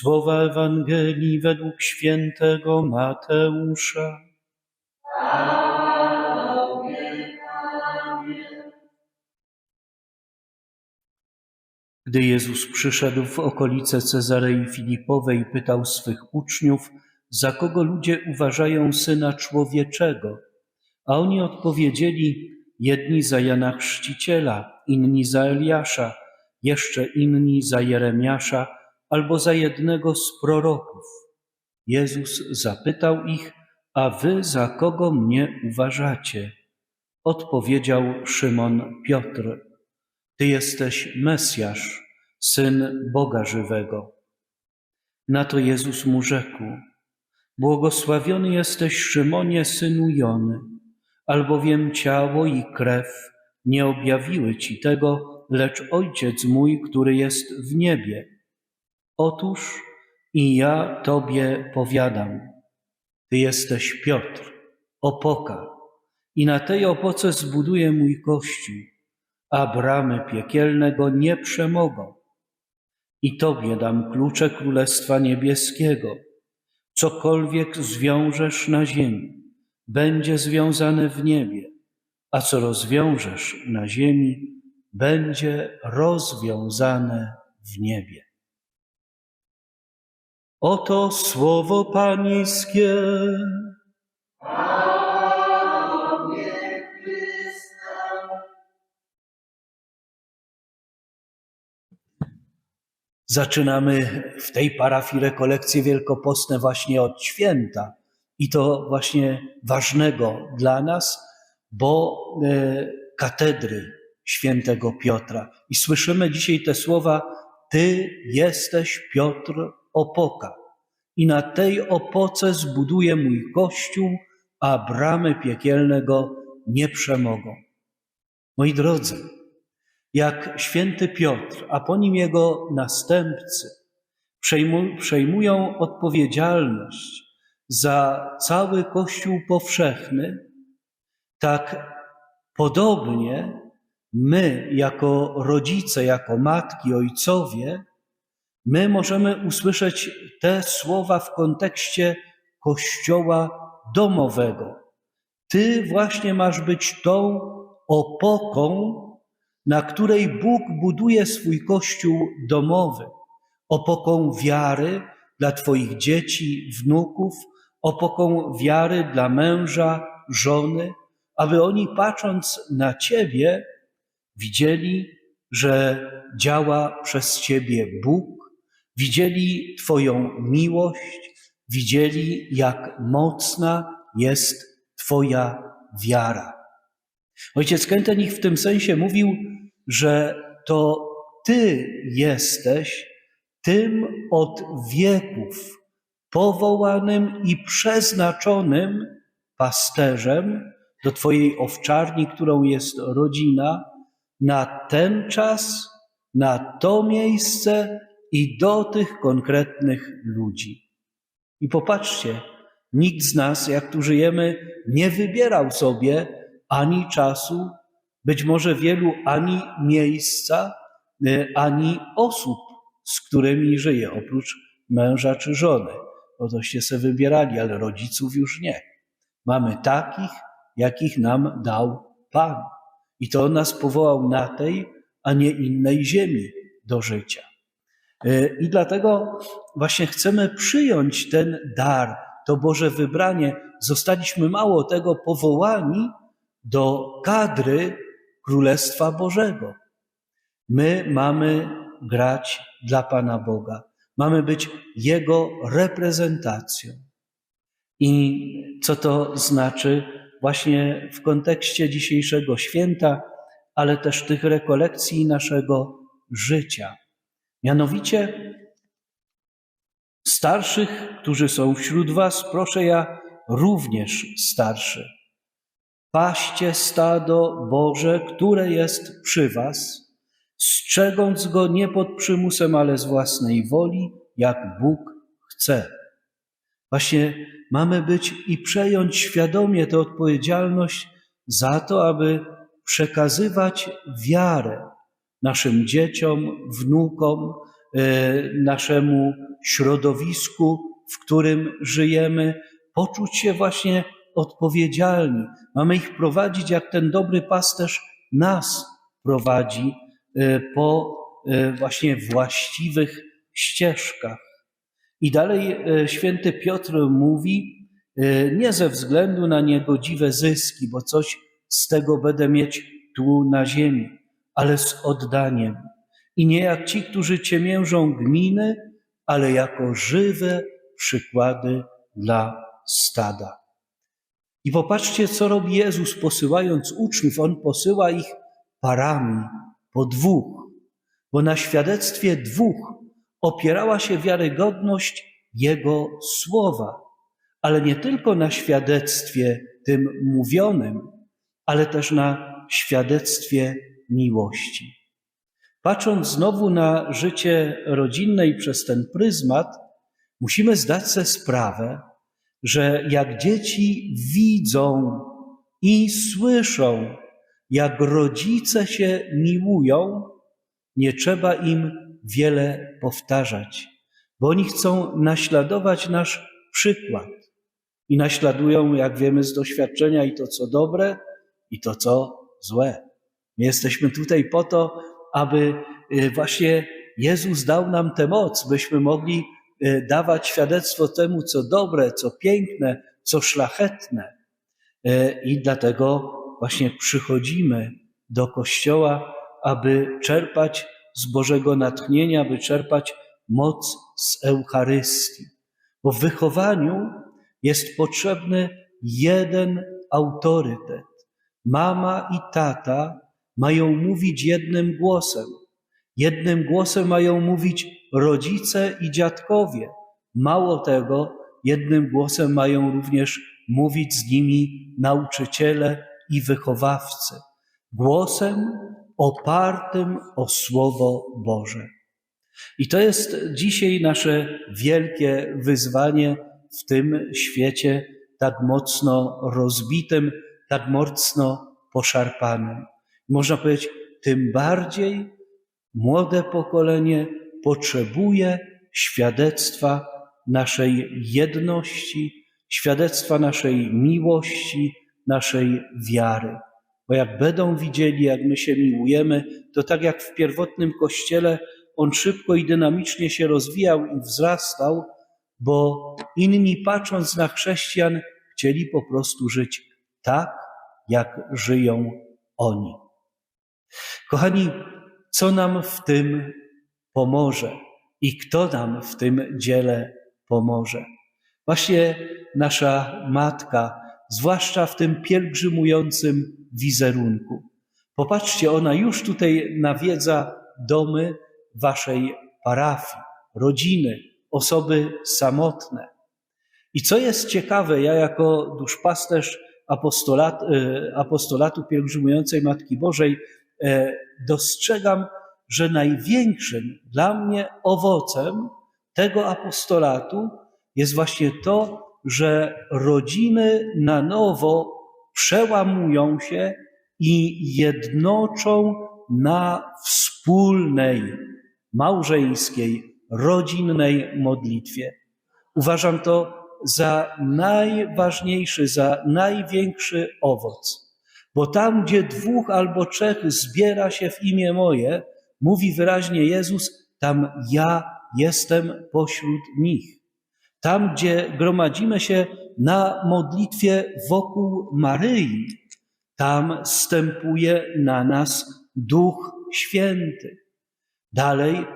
Słowa Ewangelii według świętego Mateusza. Gdy Jezus przyszedł w okolice Cezarei Filipowej, pytał swych uczniów, za kogo ludzie uważają Syna Człowieczego. A oni odpowiedzieli, jedni za Jana Chrzciciela, inni za Eliasza, jeszcze inni za Jeremiasza albo za jednego z proroków. Jezus zapytał ich, a wy za kogo mnie uważacie? Odpowiedział Szymon Piotr. Ty jesteś Mesjasz, Syn Boga żywego. Na to Jezus mu rzekł, Błogosławiony jesteś Szymonie, synu Jony, albowiem ciało i krew nie objawiły ci tego, lecz Ojciec mój, który jest w niebie. Otóż i ja Tobie powiadam, Ty jesteś Piotr, opoka, i na tej opoce zbuduję mój kościół, a bramy piekielne go nie przemogą. I Tobie dam klucze Królestwa Niebieskiego. Cokolwiek zwiążesz na ziemi, będzie związane w niebie, a co rozwiążesz na ziemi, będzie rozwiązane w niebie. Oto słowo Pańskie. Zaczynamy w tej parafii rekolekcje wielkopostne właśnie od święta i to właśnie ważnego dla nas, bo e, katedry świętego Piotra. I słyszymy dzisiaj te słowa: Ty jesteś Piotr opoka, i na tej opoce zbuduję mój kościół, a bramy piekielne go nie przemogą. Moi drodzy, jak święty Piotr, a po nim jego następcy przejmują odpowiedzialność za cały Kościół powszechny, tak podobnie my, jako rodzice, jako matki, ojcowie, my możemy usłyszeć te słowa w kontekście Kościoła domowego. Ty właśnie masz być tą opoką, na której Bóg buduje swój Kościół domowy, opoką wiary dla Twoich dzieci, wnuków, opoką wiary dla męża, żony, aby oni patrząc na Ciebie, widzieli, że działa przez Ciebie Bóg, widzieli Twoją miłość, widzieli, jak mocna jest Twoja wiara. Ojciec Kentenich w tym sensie mówił, że to Ty jesteś tym od wieków powołanym i przeznaczonym pasterzem do Twojej owczarni, którą jest rodzina, na ten czas, na to miejsce i do tych konkretnych ludzi. I popatrzcie, nikt z nas, jak tu żyjemy, nie wybierał sobie ani czasu, być może wielu ani miejsca, y, ani osób, z którymi żyje, oprócz męża czy żony. Bo toście sobie wybierali, ale rodziców już nie. Mamy takich, jakich nam dał Pan. I to nas powołał na tej, a nie innej ziemi do życia. Y, I dlatego właśnie chcemy przyjąć ten dar, to Boże wybranie. Zostaliśmy mało tego powołani do kadry Królestwa Bożego. My mamy grać dla Pana Boga. Mamy być Jego reprezentacją. I co to znaczy właśnie w kontekście dzisiejszego święta, ale też tych rekolekcji naszego życia. Mianowicie starszych, którzy są wśród Was, proszę ja również starszy Paście stado Boże, które jest przy was, strzegąc go nie pod przymusem, ale z własnej woli, jak Bóg chce. Właśnie mamy być i przejąć świadomie tę odpowiedzialność za to, aby przekazywać wiarę naszym dzieciom, wnukom, e, naszemu środowisku, w którym żyjemy, poczuć się właśnie odpowiedzialni. Mamy ich prowadzić, jak ten dobry pasterz nas prowadzi e, po e, właśnie właściwych ścieżkach. I dalej święty Piotr mówi, nie ze względu na niegodziwe zyski, bo coś z tego będę mieć tu na ziemi, ale z oddaniem. I nie jak ci, którzy ciemiężą gminy, ale jako żywe przykłady dla stada. I popatrzcie, co robi Jezus, posyłając uczniów. On posyła ich parami, po dwóch, bo na świadectwie dwóch opierała się wiarygodność Jego słowa, ale nie tylko na świadectwie tym mówionym, ale też na świadectwie miłości. Patrząc znowu na życie rodzinne i przez ten pryzmat, musimy zdać sobie sprawę, że jak dzieci widzą i słyszą, jak rodzice się miłują, nie trzeba im wiele powtarzać, bo oni chcą naśladować nasz przykład. I naśladują, jak wiemy z doświadczenia, i to, co dobre, i to, co złe. My jesteśmy tutaj po to, aby y, właśnie Jezus dał nam tę moc, byśmy mogli y, dawać świadectwo temu, co dobre, co piękne, co szlachetne. Y, I dlatego właśnie przychodzimy do Kościoła, aby czerpać z Bożego natchnienia, aby czerpać moc z Eucharystii. Bo w wychowaniu jest potrzebny jeden autorytet. Mama i tata mają mówić jednym głosem. Jednym głosem mają mówić rodzice i dziadkowie. Mało tego, jednym głosem mają również mówić z nimi nauczyciele i wychowawcy. Głosem opartym o Słowo Boże. I to jest dzisiaj nasze wielkie wyzwanie w tym świecie tak mocno rozbitym, tak mocno poszarpanym. Można powiedzieć, tym bardziej młode pokolenie potrzebuje świadectwa naszej jedności, świadectwa naszej miłości, naszej wiary. Bo jak będą widzieli, jak my się miłujemy, to tak jak w pierwotnym kościele, on szybko i dynamicznie się rozwijał i wzrastał, bo inni patrząc na chrześcijan, chcieli po prostu żyć tak, jak żyją oni. Kochani, co nam w tym pomoże i kto nam w tym dziele pomoże? Właśnie nasza matka, zwłaszcza w tym pielgrzymującym wizerunku. Popatrzcie, ona już tutaj nawiedza domy waszej parafii, rodziny, osoby samotne. I co jest ciekawe, ja jako duszpasterz apostolat, e, apostolatu pielgrzymującej Matki Bożej dostrzegam, że największym dla mnie owocem tego apostolatu jest właśnie to, że rodziny na nowo przełamują się i jednoczą na wspólnej, małżeńskiej, rodzinnej modlitwie. Uważam to za najważniejszy, za największy owoc. Bo tam, gdzie dwóch albo trzech zbiera się w imię moje, mówi wyraźnie Jezus, tam ja jestem pośród nich. Tam, gdzie gromadzimy się na modlitwie wokół Maryi, tam stępuje na nas Duch Święty. Dalej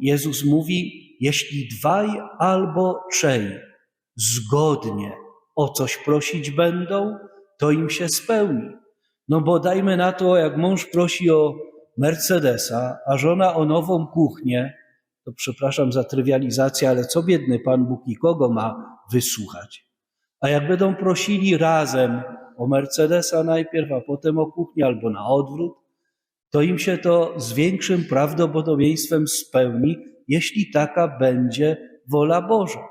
Jezus mówi, jeśli dwaj albo trzej zgodnie o coś prosić będą, to im się spełni. No bo dajmy na to, jak mąż prosi o Mercedesa, a żona o nową kuchnię, to przepraszam za trywializację, ale co biedny Pan Bóg i kogo ma wysłuchać? A jak będą prosili razem o Mercedesa najpierw, a potem o kuchnię albo na odwrót, to im się to z większym prawdopodobieństwem spełni, jeśli taka będzie wola Boża.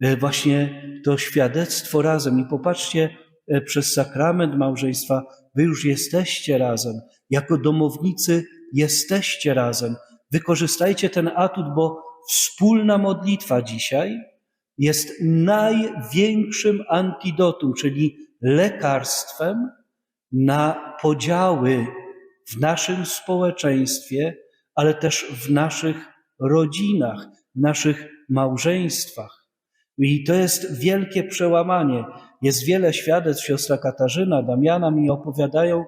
E, właśnie to świadectwo razem. I popatrzcie, przez sakrament małżeństwa, wy już jesteście razem. Jako domownicy jesteście razem. wykorzystajcie ten atut, bo wspólna modlitwa dzisiaj jest największym antidotum, czyli lekarstwem na podziały w naszym społeczeństwie, ale też w naszych rodzinach, w naszych małżeństwach. I to jest wielkie przełamanie. Jest wiele świadectw, siostra Katarzyna, Damiana mi opowiadają,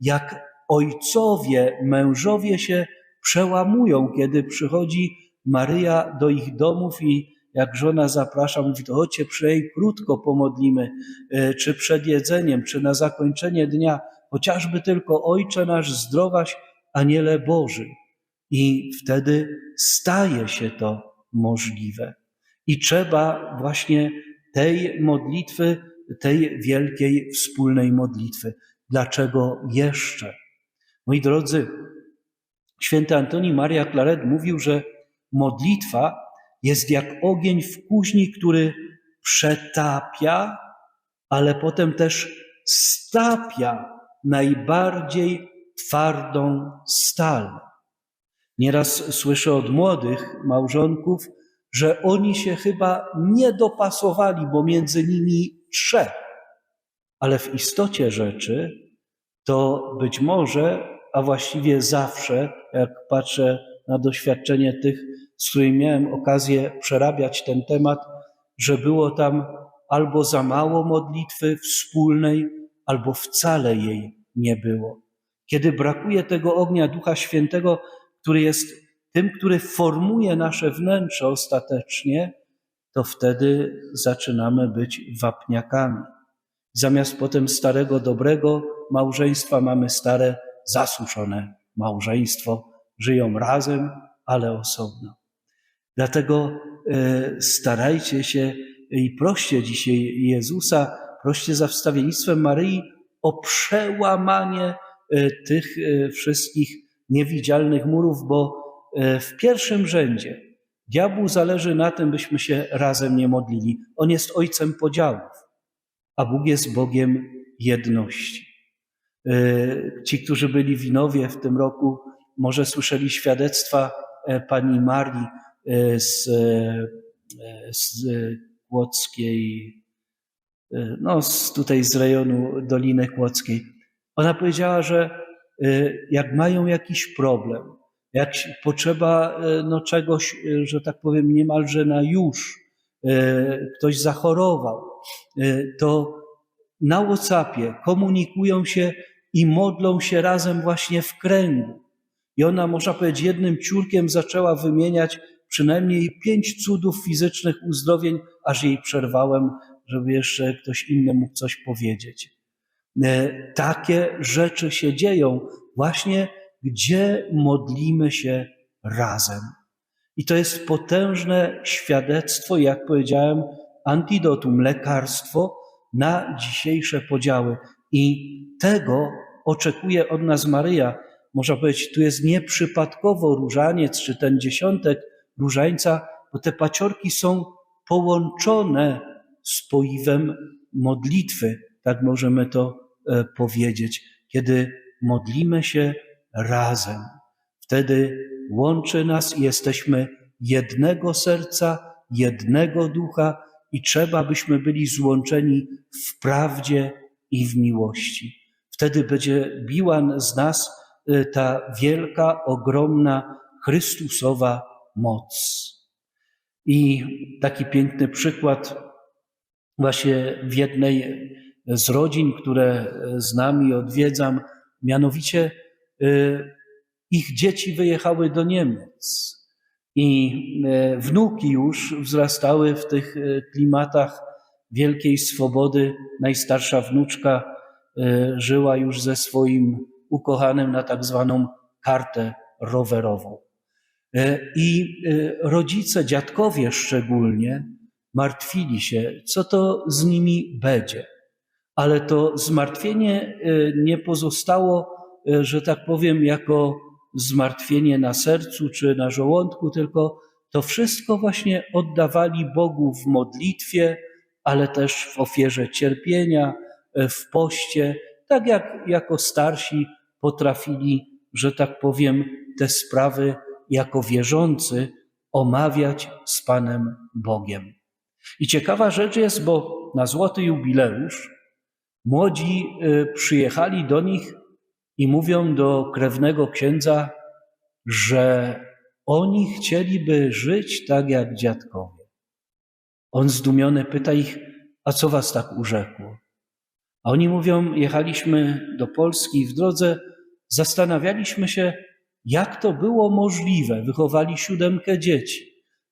jak ojcowie, mężowie się przełamują, kiedy przychodzi Maryja do ich domów i jak żona zaprasza, mówi, to chodźcie przynajmniej krótko pomodlimy, e, czy przed jedzeniem, czy na zakończenie dnia, chociażby tylko Ojcze nasz zdrowaś, Aniele Boży. I wtedy staje się to możliwe. I trzeba właśnie tej modlitwy, tej wielkiej wspólnej modlitwy. Dlaczego jeszcze? Moi drodzy, święty Antoni Maria Claret mówił, że modlitwa jest jak ogień w kuźni, który przetapia, ale potem też stapia najbardziej twardą stal. Nieraz słyszę od młodych małżonków, że oni się chyba nie dopasowali, bo między nimi trzech. Ale w istocie rzeczy to być może, a właściwie zawsze, jak patrzę na doświadczenie tych, z którymi miałem okazję przerabiać ten temat, że było tam albo za mało modlitwy wspólnej, albo wcale jej nie było. Kiedy brakuje tego ognia Ducha Świętego, który jest tym, który formuje nasze wnętrze ostatecznie, to wtedy zaczynamy być wapniakami. Zamiast potem starego, dobrego małżeństwa mamy stare, zasuszone małżeństwo. Żyją razem, ale osobno. Dlatego e, starajcie się i proście dzisiaj Jezusa, proście za wstawiennictwem Maryi o przełamanie e, tych e, wszystkich niewidzialnych murów, bo w pierwszym rzędzie diabłu zależy na tym, byśmy się razem nie modlili. On jest ojcem podziałów, a Bóg jest Bogiem jedności. Ci, którzy byli Winowie w tym roku, może słyszeli świadectwa pani Marii, E, z, e, z Kłodzkiej, e, no z, tutaj z rejonu Doliny Kłodzkiej. Ona powiedziała, że jak mają jakiś problem, jak potrzeba no, czegoś, że tak powiem, niemalże na już, ktoś zachorował, to na WhatsAppie komunikują się i modlą się razem właśnie w kręgu. I ona, można powiedzieć, jednym ciurkiem zaczęła wymieniać przynajmniej pięć cudów fizycznych uzdrowień, aż jej przerwałem, żeby jeszcze ktoś inny mógł coś powiedzieć. E, takie rzeczy się dzieją właśnie, gdzie modlimy się razem. I to jest potężne świadectwo, jak powiedziałem, antidotum, lekarstwo na dzisiejsze podziały. I tego oczekuje od nas Maryja. Można powiedzieć, tu jest nieprzypadkowo różaniec, czy ten dziesiątek różańca, bo te paciorki są połączone z poiwem modlitwy, tak możemy to e, powiedzieć, kiedy modlimy się razem. Wtedy łączy nas i jesteśmy jednego serca, jednego ducha i trzeba byśmy byli złączeni w prawdzie i w miłości. Wtedy będzie biła z nas e, ta wielka, ogromna, Chrystusowa moc. I taki piękny przykład właśnie w jednej z rodzin, które z nami odwiedzam, mianowicie y, ich dzieci wyjechały do Niemiec i y, wnuki już wzrastały w tych y, klimatach wielkiej swobody. Najstarsza wnuczka żyła już ze swoim ukochanym na tak zwaną kartę rowerową. I rodzice, dziadkowie szczególnie, martwili się, co to z nimi będzie. Ale to zmartwienie nie pozostało, że tak powiem, jako zmartwienie na sercu czy na żołądku, tylko to wszystko właśnie oddawali Bogu w modlitwie, ale też w ofierze cierpienia, w poście, tak jak jako starsi potrafili, że tak powiem, te sprawy jako wierzący omawiać z Panem Bogiem. I ciekawa rzecz jest, bo na złoty jubileusz młodzi y, przyjechali do nich i mówią do krewnego księdza, że oni chcieliby żyć tak jak dziadkowie. On zdumiony pyta ich, a co was tak urzekło? A oni mówią, jechaliśmy do Polski i w drodze zastanawialiśmy się, jak to było możliwe. Wychowali siódemkę dzieci,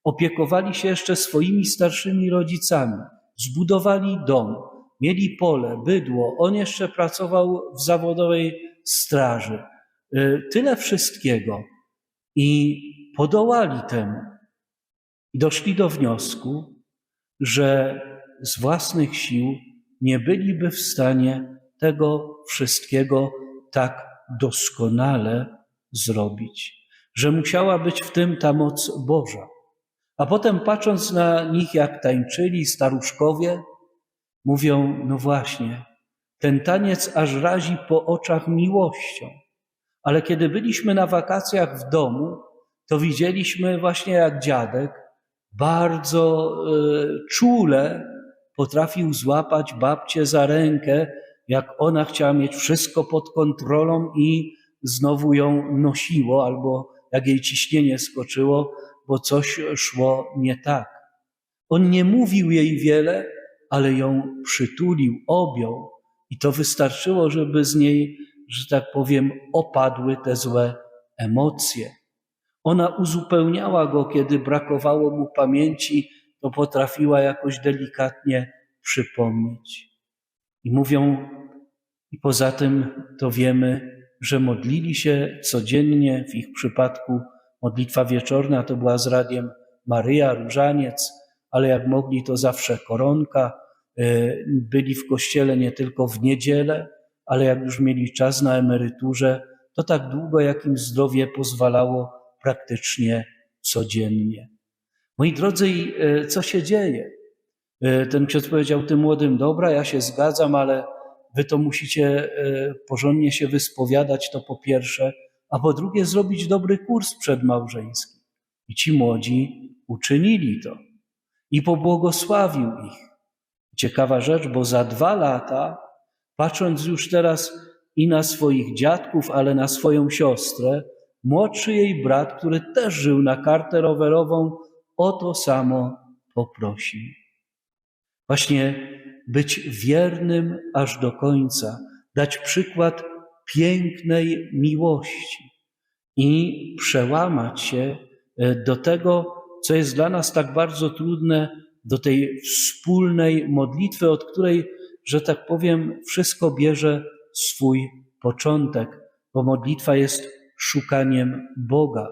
opiekowali się jeszcze swoimi starszymi rodzicami, zbudowali dom, mieli pole, bydło. On jeszcze pracował w zawodowej straży. Y, tyle wszystkiego. I podołali temu. I doszli do wniosku, że z własnych sił nie byliby w stanie tego wszystkiego tak doskonale zrobić, że musiała być w tym ta moc Boża. A potem patrząc na nich, jak tańczyli staruszkowie, mówią, no właśnie, ten taniec aż razi po oczach miłością. Ale kiedy byliśmy na wakacjach w domu, to widzieliśmy właśnie jak dziadek bardzo y, czule potrafił złapać babcię za rękę, jak ona chciała mieć wszystko pod kontrolą i znowu ją nosiło, albo jak jej ciśnienie skoczyło, bo coś szło nie tak. On nie mówił jej wiele, ale ją przytulił, objął i to wystarczyło, żeby z niej, że tak powiem, opadły te złe emocje. Ona uzupełniała go, kiedy brakowało mu pamięci, to potrafiła jakoś delikatnie przypomnieć. I mówią, i poza tym to wiemy, że modlili się codziennie, w ich przypadku modlitwa wieczorna to była z radiem Maryja, Różaniec, ale jak mogli to zawsze koronka, byli w kościele nie tylko w niedzielę, ale jak już mieli czas na emeryturze, to tak długo, jak im zdrowie pozwalało, praktycznie codziennie. Moi drodzy, e, co się dzieje? E, ten ksiądz powiedział tym młodym, dobra, ja się zgadzam, ale wy to musicie e, porządnie się wyspowiadać, to po pierwsze, a po drugie zrobić dobry kurs przedmałżeński. I ci młodzi uczynili to. I pobłogosławił ich. Ciekawa rzecz, bo za dwa lata, patrząc już teraz i na swoich dziadków, ale na swoją siostrę, młodszy jej brat, który też żył na kartę rowerową, o to samo poprosił. Właśnie być wiernym aż do końca, dać przykład pięknej miłości i przełamać się e, do tego, co jest dla nas tak bardzo trudne, do tej wspólnej modlitwy, od której, że tak powiem, wszystko bierze swój początek, bo modlitwa jest szukaniem Boga,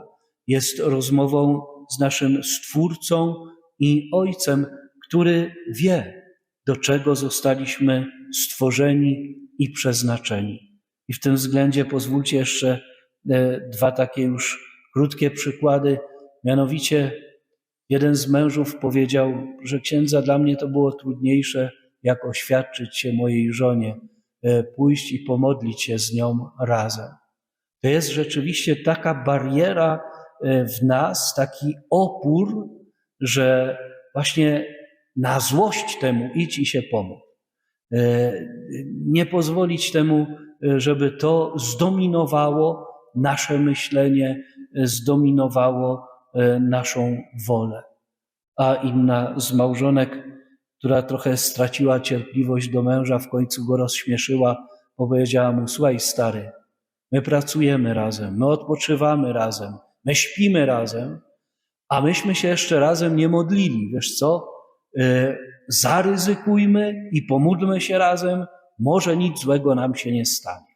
jest rozmową z naszym Stwórcą i Ojcem, który wie, do czego zostaliśmy stworzeni i przeznaczeni. I w tym względzie pozwólcie jeszcze e, dwa takie już krótkie przykłady. Mianowicie jeden z mężów powiedział, że księdza dla mnie to było trudniejsze, jak oświadczyć się mojej żonie, e, pójść i pomodlić się z nią razem. To jest rzeczywiście taka bariera e, w nas, taki opór, że właśnie na złość temu idź i się pomóc. E, nie pozwolić temu, żeby to zdominowało nasze myślenie, zdominowało naszą wolę. A inna z małżonek, która trochę straciła cierpliwość do męża, w końcu go rozśmieszyła, powiedziała mu: Słuchaj, stary, My pracujemy razem, my odpoczywamy razem, my śpimy razem, a myśmy się jeszcze razem nie modlili. Wiesz co? Yy, zaryzykujmy i pomódlmy się razem, może nic złego nam się nie stanie.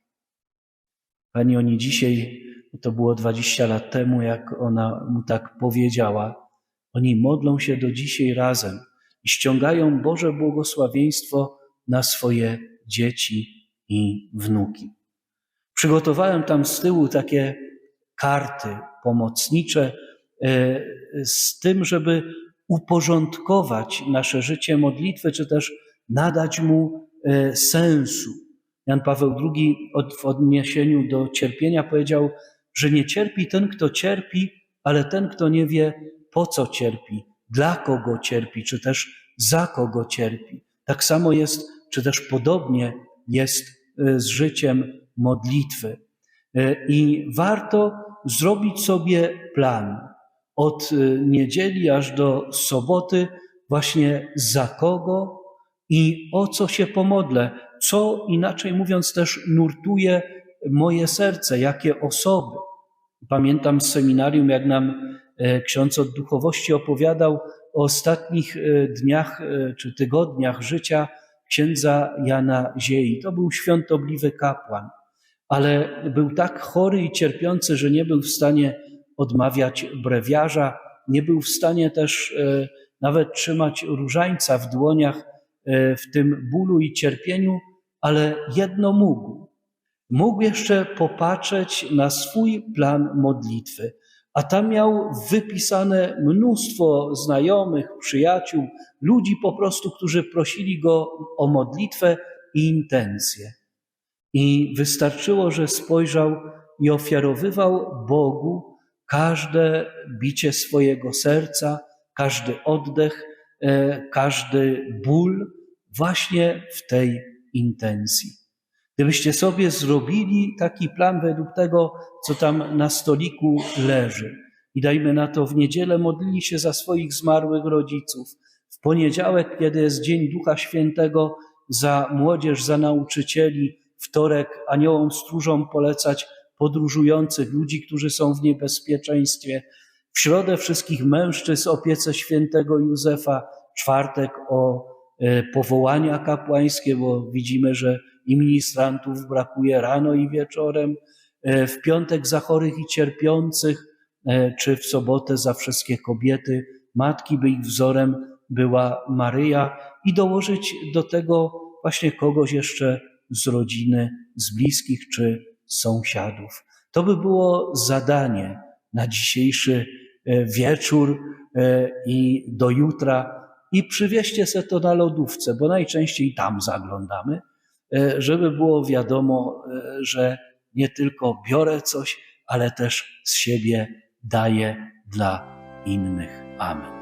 Pani oni dzisiaj, to było 20 lat temu, jak ona mu tak powiedziała, oni modlą się do dzisiaj razem i ściągają Boże błogosławieństwo na swoje dzieci i wnuki. Przygotowałem tam z tyłu takie karty pomocnicze e, z tym, żeby uporządkować nasze życie modlitwy, czy też nadać mu e, sensu. Jan Paweł II w odniesieniu do cierpienia powiedział, że nie cierpi ten, kto cierpi, ale ten, kto nie wie, po co cierpi, dla kogo cierpi, czy też za kogo cierpi. Tak samo jest, czy też podobnie jest e, z życiem modlitwy. E, I warto zrobić sobie plan od e, niedzieli aż do soboty, właśnie za kogo i o co się pomodlę, co inaczej mówiąc też nurtuje moje serce, jakie osoby. Pamiętam z seminarium, jak nam ksiądz od duchowości opowiadał o ostatnich dniach czy tygodniach życia księdza Jana Ziei. To był świątobliwy kapłan, ale był tak chory i cierpiący, że nie był w stanie odmawiać brewiarza, nie był w stanie też e, nawet trzymać różańca w dłoniach e, w tym bólu i cierpieniu, ale jedno mógł. Mógł jeszcze popatrzeć na swój plan modlitwy, a tam miał wypisane mnóstwo znajomych, przyjaciół, ludzi po prostu, którzy prosili go o modlitwę i intencje. I wystarczyło, że spojrzał i ofiarowywał Bogu każde bicie swojego serca, każdy oddech, e, każdy ból właśnie w tej intencji. Gdybyście sobie zrobili taki plan według tego, co tam na stoliku leży, i dajmy na to w niedzielę modlili się za swoich zmarłych rodziców, w poniedziałek, kiedy jest Dzień Ducha Świętego, za młodzież, za nauczycieli, wtorek aniołom stróżom polecać podróżujących ludzi, którzy są w niebezpieczeństwie, w środę wszystkich mężczyzn opiece świętego Józefa, czwartek o powołania kapłańskie, bo widzimy, że i ministrantów brakuje rano i wieczorem, e, w piątek za chorych i cierpiących, e, czy w sobotę za wszystkie kobiety, matki, by ich wzorem była Maryja i dołożyć do tego właśnie kogoś jeszcze z rodziny, z bliskich czy sąsiadów. To by było zadanie na dzisiejszy e, wieczór i do jutra. I przywieźcie se to na lodówce, bo najczęściej tam zaglądamy E, żeby było wiadomo, e, że nie tylko biorę coś, ale też z siebie daję dla innych. Amen.